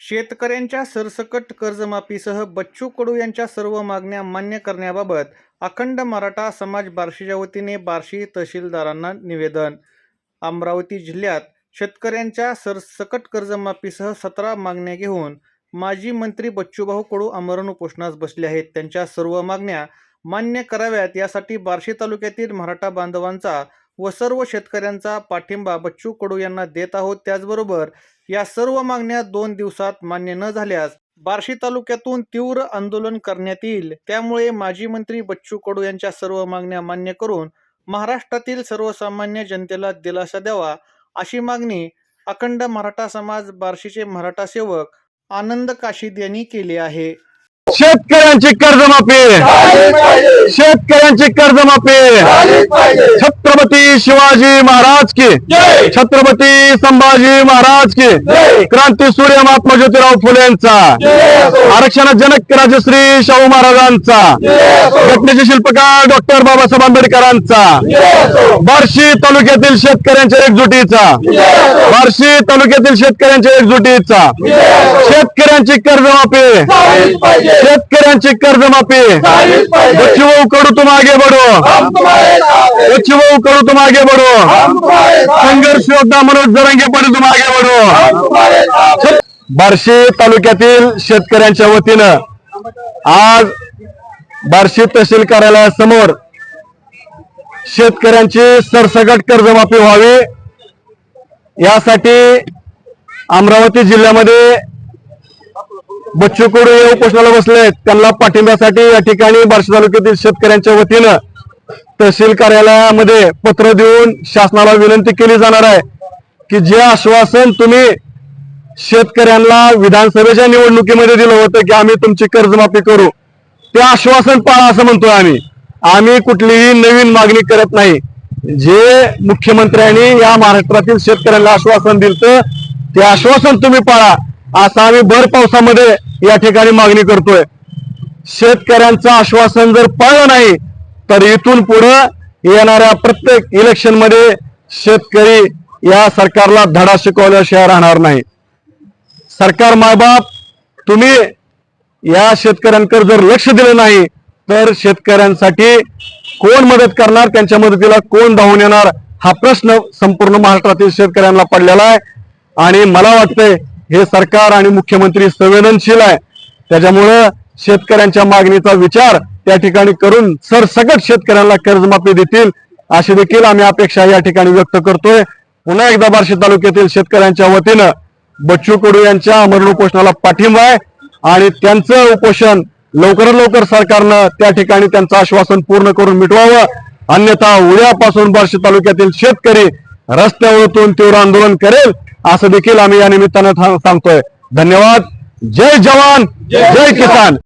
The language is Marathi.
शेतकऱ्यांच्या सरसकट कर्जमाफीसह बच्चू कडू यांच्या सर्व मागण्या मान्य करण्याबाबत अखंड मराठा समाज बार्शीच्या वतीने बार्शी तहसीलदारांना निवेदन. अमरावती जिल्ह्यात शेतकऱ्यांच्या सरसकट कर्जमाफीसह सतरा मागण्या घेऊन माजी मंत्री बच्चूभाऊ कडू आमरण उपोषणास बसले आहेत. त्यांच्या सर्व मागण्या मान्य कराव्यात यासाठी बार्शी तालुक्यातील मराठा बांधवांचा व सर्व शेतकऱ्यांचा पाठिंबा बच्चू कडू यांना देत आहोत. त्याचबरोबर या सर्व मागण्या दोन दिवसात मान्य न झाल्यास बार्शी तालुक्यातून तीव्र आंदोलन करण्यात येईल. त्यामुळे माजी मंत्री बच्चू कडू यांच्या सर्व मागण्या मान्य करून महाराष्ट्रातील सर्वसामान्य जनतेला दिलासा द्यावा अशी मागणी अखंड मराठा समाज बार्शीचे मराठा सेवक आनंद काशीद यांनी केली आहे. शेतकऱ्यांची कर्जमाफी. शेतकऱ्यांची कर्जमाफी. छत्रपती शिवाजी महाराज की. छत्रपती संभाजी महाराज की. क्रांती सूर्य महात्मा ज्योतिराव फुलेंचा आरक्षण जनक राजश्री शाहू महाराजांचा. घटनेचे शिल्पकार डॉक्टर बाबासाहेब आंबेडकरांचा. बार्शी तालुक्यातील शेतकऱ्यांच्या एकजुटीचा. बार्शी तालुक्यातील शेतकऱ्यांच्या एकजुटीचा. शेतकऱ्यांची कर्जमाफी. शेतकऱ्यांची कर्जमाफी. बच्चूभाऊ कडू तुम आगे बढ़ो बच्चूभाऊ कडू तुम आगे बढ़ो संघर्ष योद्धा मनोज जरंगे पाटील तुम आगे बढ़ो बार्शी तालुक्यातील शेतकऱ्यांच्या वतीनं आज बार्शी तहसील कार्यालयासमोर शेतकऱ्यांची सरसकट कर्जमाफी व्हावी. यासाठी अमरावती जिल्ह्यामध्ये बच्चू कडू हे उपोषणाला बसले त्यांना पाठिंब्यासाठी या ठिकाणी बार्शी तालुक्यातील शेतकऱ्यांच्या वतीनं तहसील कार्यालयामध्ये पत्र देऊन शासनाला विनंती केली जाणार आहे की जे आश्वासन तुम्ही शेतकऱ्यांना विधानसभेच्या निवडणुकीमध्ये दिलं होतं की आम्ही तुमची कर्जमाफी करू ते आश्वासन पाळा असं म्हणतोय आम्ही. आम्ही कुठलीही नवीन मागणी करत नाही. जे मुख्यमंत्र्यांनी या महाराष्ट्रातील शेतकऱ्यांना आश्वासन दिलं ते आश्वासन तुम्ही पाळा. आता आम्ही भर पावसामध्ये या ठिकाणी मागणी करतोय. शेतकऱ्यांचं आश्वासन जर पाळलं नाही तर इथून पुढे येणाऱ्या प्रत्येक इलेक्शनमध्ये शेतकरी या सरकारला धडा शिकवल्याशिवाय राहणार नाही. सरकार मायबाप तुम्ही या शेतकऱ्यांकडे जर लक्ष दिलं नाही तर शेतकऱ्यांसाठी कोण मदत करणार त्यांच्या मदतीला कोण धावून येणार हा प्रश्न संपूर्ण महाराष्ट्रातील शेतकऱ्यांना पडलेला आहे. आणि मला वाटतंय हे सरकार आणि मुख्यमंत्री संवेदनशील आहे. त्याच्यामुळं शेतकऱ्यांच्या मागणीचा विचार त्या ठिकाणी करून सरसकट शेतकऱ्यांना कर्जमाफी देतील अशी देखील आम्ही अपेक्षा या ठिकाणी व्यक्त करतोय. पुन्हा एकदा बार्शी तालुक्यातील शेतकऱ्यांच्या वतीनं बच्चू कडू यांच्या अमरण उपोषणाला पाठिंबा आहे आणि त्यांचं उपोषण लवकरात लवकर सरकारनं त्या ठिकाणी त्यांचं आश्वासन पूर्ण करून मिटवावं. अन्यथा उद्यापासून बार्शी तालुक्यातील शेतकरी रस्त्यावरतून तीव्र आंदोलन करेल असं देखील आम्ही या निमित्तानं सांगतोय. धन्यवाद. जय जवान. जय किसान.